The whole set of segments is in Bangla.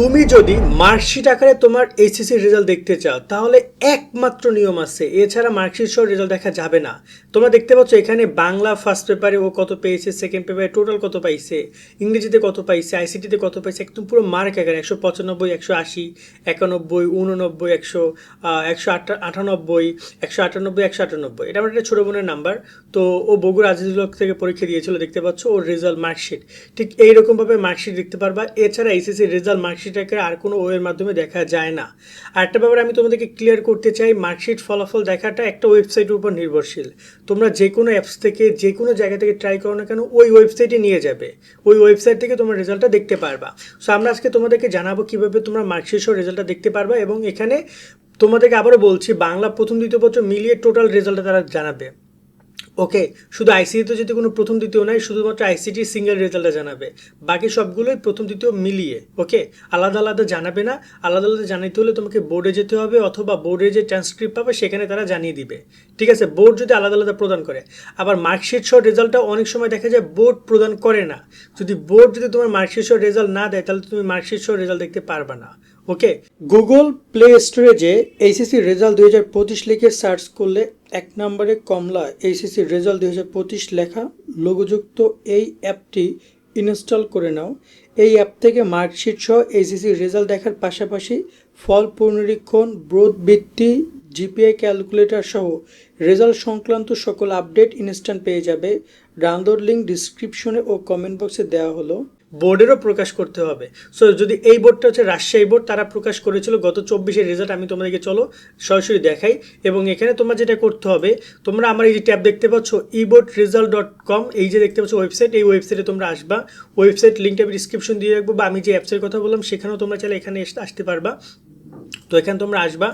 তুমি যদি মার্কশিট আকারে তোমার এইচএসসির রেজাল্ট দেখতে চাও, তাহলে একমাত্র নিয়ম আছে। এছাড়া মার্কশিট সহ রেজাল্ট দেখা যাবে না। তোমরা দেখতে পাচ্ছ এখানে বাংলা ফার্স্ট পেপারে ও কত পেয়েছে সেকেন্ড পেপারে টোটাল কত পাইছে, ইংরেজিতে কত পাইছে আইসিটিতে কত পাইছে, একদম পুরো মার্ক আকারে, একশো পঁচানব্বই, একশো আশি, একানব্বই, উননব্বই, একশো একশো আটা, আটানব্বই, একশো আটানব্বই একশো আটানব্বই। এটা আমার একটা ছোটো বোনের নাম্বার তো ও বগুড়া আজিজুল থেকে পরীক্ষা দিয়েছিল, দেখতে পাচ্ছ ওর রেজাল্ট মার্কশিট ঠিক এইরকমভাবে মার্কশিট দেখতে পারবা। এছাড়া এইচএসসি রেজাল্ট মার্কশিট আকারে আর কোনো ওয়ের মাধ্যমে দেখা যায় না। আর একটা ব্যাপার আমি তোমাদেরকে ক্লিয়ার করতে চাই, মার্কশিট ফলাফল দেখাটা একটা ওয়েবসাইটের উপর নির্ভরশীল। তোমরা যে কোনো অ্যাপস থেকে, যে কোনো জায়গা থেকে ট্রাই করো না কেন, ওই ওয়েবসাইটে নিয়ে যাবে। ওই ওয়েবসাইট থেকে তোমরা রেজাল্টটা দেখতে পারবা। সো আমরা আজকে তোমাদেরকে জানাব কীভাবে তোমরা মার্কশিট সহ রেজাল্টটা দেখতে পারবা এবং এখানে তোমাদেরকে আবারও বলছি, বাংলা প্রথম, দ্বিতীয় পত্র মিলিয়ে টোটাল রেজাল্টটা তারা জানাবে। ওকে শুধু আইসিটিতে যদি কোনো প্রথম, দ্বিতীয় নাই, শুধুমাত্র আইসিটি সিঙ্গেল রেজাল্টটা জানাবে। বাকি সবগুলোই প্রথম, দ্বিতীয় মিলিয়ে ওকে আলাদা আলাদা জানাবে না, আলাদা আলাদা জানাইতে হলে তোমাকে বোর্ডে যেতে হবে, অথবা বোর্ডে যে ট্রান্সক্রিপ্ট পাবে, সেখানে তারা জানিয়ে দিবে। ঠিক আছে বোর্ড যদি আলাদা আলাদা প্রদান করে, আবার মার্কশিট সহ রেজাল্টটা অনেক সময় দেখা যায় বোর্ড প্রদান করে না। যদি বোর্ড যদি তোমার মার্কশিট সহ রেজাল্ট না দেয়, তাহলে তুমি মার্কশিট সহ রেজাল্ট দেখতে পারবে না ওকে গুগল প্লে স্টোরে যে এইচএসসি রেজাল্ট দুই হাজার পঁচিশ লিখে সার্চ করলে এক নম্বরে কমলা এইচএসসি রেজাল্ট দুই হাজার পঁচিশ লেখা লোগোযুক্ত এই অ্যাপটি ইনস্টল করে নাও। এই অ্যাপ থেকে মার্কশিট সহ এইচএসসি রেজাল্ট দেখার পাশাপাশি ফল পুনরীক্ষণ ব্রোধ বৃত্তি জিপিআই ক্যালকুলেটর সহ রেজাল্ট সংক্রান্ত সকল আপডেট ইনস্ট্যান্ট পেয়ে যাবে। ডাউনলোড লিঙ্ক ডিসক্রিপশনে ও কমেন্ট বক্সে দেওয়া হলো। বোর্ডেরও প্রকাশ করতে হবে। সো যদি এই বোর্ডটা হচ্ছে রাজশাহী বোর্ড, তারা প্রকাশ করেছিল গত চব্বিশের রেজাল্ট আমি তোমাদেরকে চলো সরাসরি দেখাই। এবং এখানে তোমরা যেটা করতে হবে, তোমরা আমার এই যে ট্যাব দেখতে পাচ্ছ e board result dot com এই যে দেখতে পাচ্ছ ওয়েবসাইট এই ওয়েবসাইটে তোমরা আসবা। ওয়েবসাইট লিঙ্কটা আমি ডিসক্রিপশন দিয়ে রাখব বা আমি যে অ্যাপসের কথা বললাম, সেখানেও তোমরা চাইলে এখানে আসতে পারবা। তো এখানে তোমরা আসবা।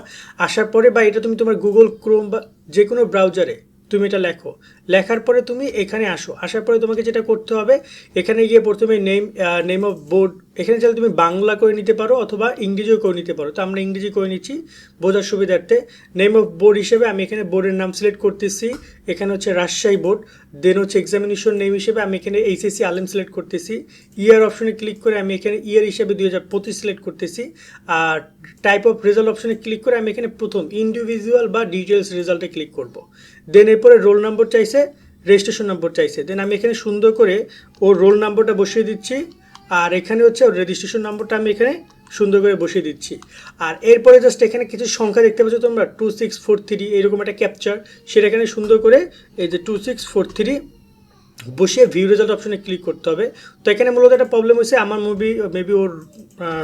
আসার পরে বা এটা তুমি তোমার গুগল ক্রোম বা যে কোনো ব্রাউজারে তুমি এটা লেখো। লেখার পরে তুমি এখানে আসো। আসার পরে তোমাকে যেটা করতে হবে, এখানে গিয়ে প্রথমে নেম নেম অফ বোর্ড এখানে চাইলে তুমি বাংলা করে নিতে পারো অথবা ইংরেজিও করে নিতে পারো। তো আমরা ইংরেজি করে নিচ্ছি। বোঝার সুবিধার্থে নেম অফ বোর্ড হিসেবে আমি এখানে বোর্ডের নাম সিলেক্ট করতেছি। এখানে হচ্ছে রাজশাহী বোর্ড দেন হচ্ছে এক্সামিনেশন নেম হিসেবে আমি এখানে এইচএসসি আলেম সিলেক্ট করতেছি। ইয়ার অপশনে ক্লিক করে আমি এখানে ইয়ার হিসেবে দুই হাজার পঁচিশ সিলেক্ট করতেছি। আর টাইপ অফ রেজাল্ট অপশনে ক্লিক করে আমি এখানে প্রথম ইন্ডিভিজুয়াল বা ডিটেলস রেজাল্টে ক্লিক করব। দেন এরপরে রোল নম্বর চাইছে রেজিস্ট্রেশন নম্বর চাইছে। দেন আমি এখানে সুন্দর করে ওর রোল নাম্বারটা বসিয়ে দিচ্ছি। আর এখানে হচ্ছে রেজিস্ট্রেশন নম্বরটা আমি এখানে সুন্দর করে বসিয়ে দিচ্ছি। আর এরপরে জাস্ট এখানে কিছু সংখ্যা দেখতে পাচ্ছ তোমরা টু সিক্স ফোর থ্রি এরকম একটা ক্যাপচার সেটা এখানে সুন্দর করে এই যে টু সিক্স ফোর থ্রি বসিয়ে ভিউ রেজাল্ট অপশনে ক্লিক করতে হবে। তো এখানে মূলত একটা প্রবলেম হয়েছে, আমার মুভি মেবি ওর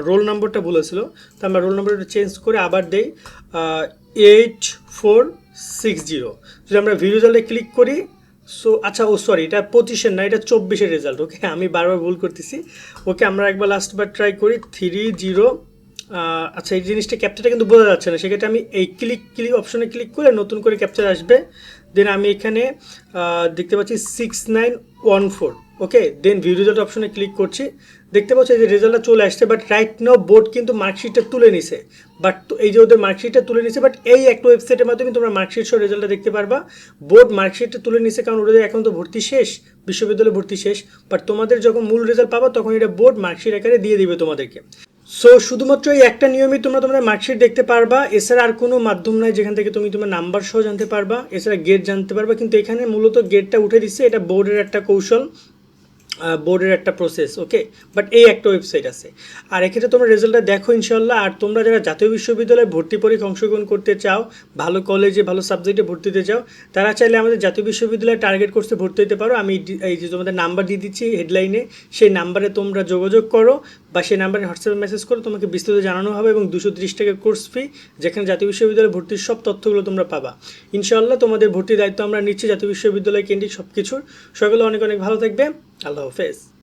রোল নম্বরটা বলেছিল। তো আমরা রোল নম্বরটা চেঞ্জ করে আবার দেই এইট ফোর সিক্স জিরো যদি আমরা ভিউ রেজাল্টে ক্লিক করি সো আচ্ছা ও সরি এটা পঁচিশের না, এটা চব্বিশের রেজাল্ট ওকে আমি বারবার ভুল করতেছি। ওকে আমরা একবার লাস্টবার ট্রাই করি থ্রি জিরো আচ্ছা এই জিনিসটা ক্যাপচারটা কিন্তু বোঝা যাচ্ছে না। সেক্ষেত্রে আমি এই ক্লিক ক্লিক অপশনে ক্লিক করে নতুন করে ক্যাপচার আসবে। দেন আমি এখানে দেখতে পাচ্ছি six nine one four okay then view result অপশনে ক্লিক করছি। দেখতে পাচ্ছ যে রেজাল্টটা চলে আসছে বাট রাইট নাও বোর্ড কিন্তু মার্কশিটটা তুলে নিছে। বাট এই যে ওদের মার্কশিটটা তুলে নিছে বাট এই একটা ওয়েবসাইটের মাধ্যমে তোমরা মার্কশিট সহ রেজাল্টটা দেখতে পারবা। বোর্ড মার্কশিটটা তুলে নিছে কারণ ওদের এখন তো ভর্তি শেষ, বিশ্ববিদ্যালয়ে ভর্তি শেষ। বাট তোমাদের যখন মূল রেজাল্ট পাবা, তখন এটা বোর্ড মার্কশিট আকারে দিয়ে দিবে তোমাদেরকে। সো শুধুমাত্র এই একটা নিয়মই তোমরা তোমাদের মার্কশিট দেখতে পারবা। এছাড়া আর কোনো মাধ্যম নাই যেখান থেকে তুমি তোমার নাম্বার সহ জানতে পারবা। এছাড়া গেট জানতে পারবা। কিন্তু এখানে মূলত গেটটা উঠে দিচ্ছে এটা বোর্ডের একটা কৌশল। বোর্ডের একটা প্রসেস ওকে বাট এই একটা ওয়েবসাইট আছে। আর এক্ষেত্রে তোমরা রেজাল্টটা দেখো ইনশাল্লাহ আর তোমরা যারা জাতীয় বিশ্ববিদ্যালয়ে ভর্তি পরীক্ষা অংশগ্রহণ করতে চাও, ভালো কলেজে ভালো সাবজেক্টে ভর্তি হতে চাও, তারা চাইলে আমাদের জাতীয় বিশ্ববিদ্যালয়ে টার্গেট কোর্সে ভর্তি হতে পারো। আমি এই যে তোমাদের নাম্বার দিয়ে দিচ্ছি হেডলাইনে সেই নাম্বারে তোমরা যোগাযোগ করো বা সেই নাম্বারে হোয়াটসঅ্যাপে মেসেজ করো, তোমাকে বিস্তারিত জানানো হবে এবং দুশো ত্রিশ টাকা কোর্স ফি যেখানে জাতীয় বিশ্ববিদ্যালয়ে ভর্তির সব তথ্যগুলো তোমরা পাবা। ইনশাল্লাহ তোমাদের ভর্তির দায়িত্ব আমরা নিচ্ছি জাতীয় বিশ্ববিদ্যালয় কেন্দ্রিক সব কিছুর সকলে অনেক অনেক ভালো থাকবে আল্লাহ হাফেজ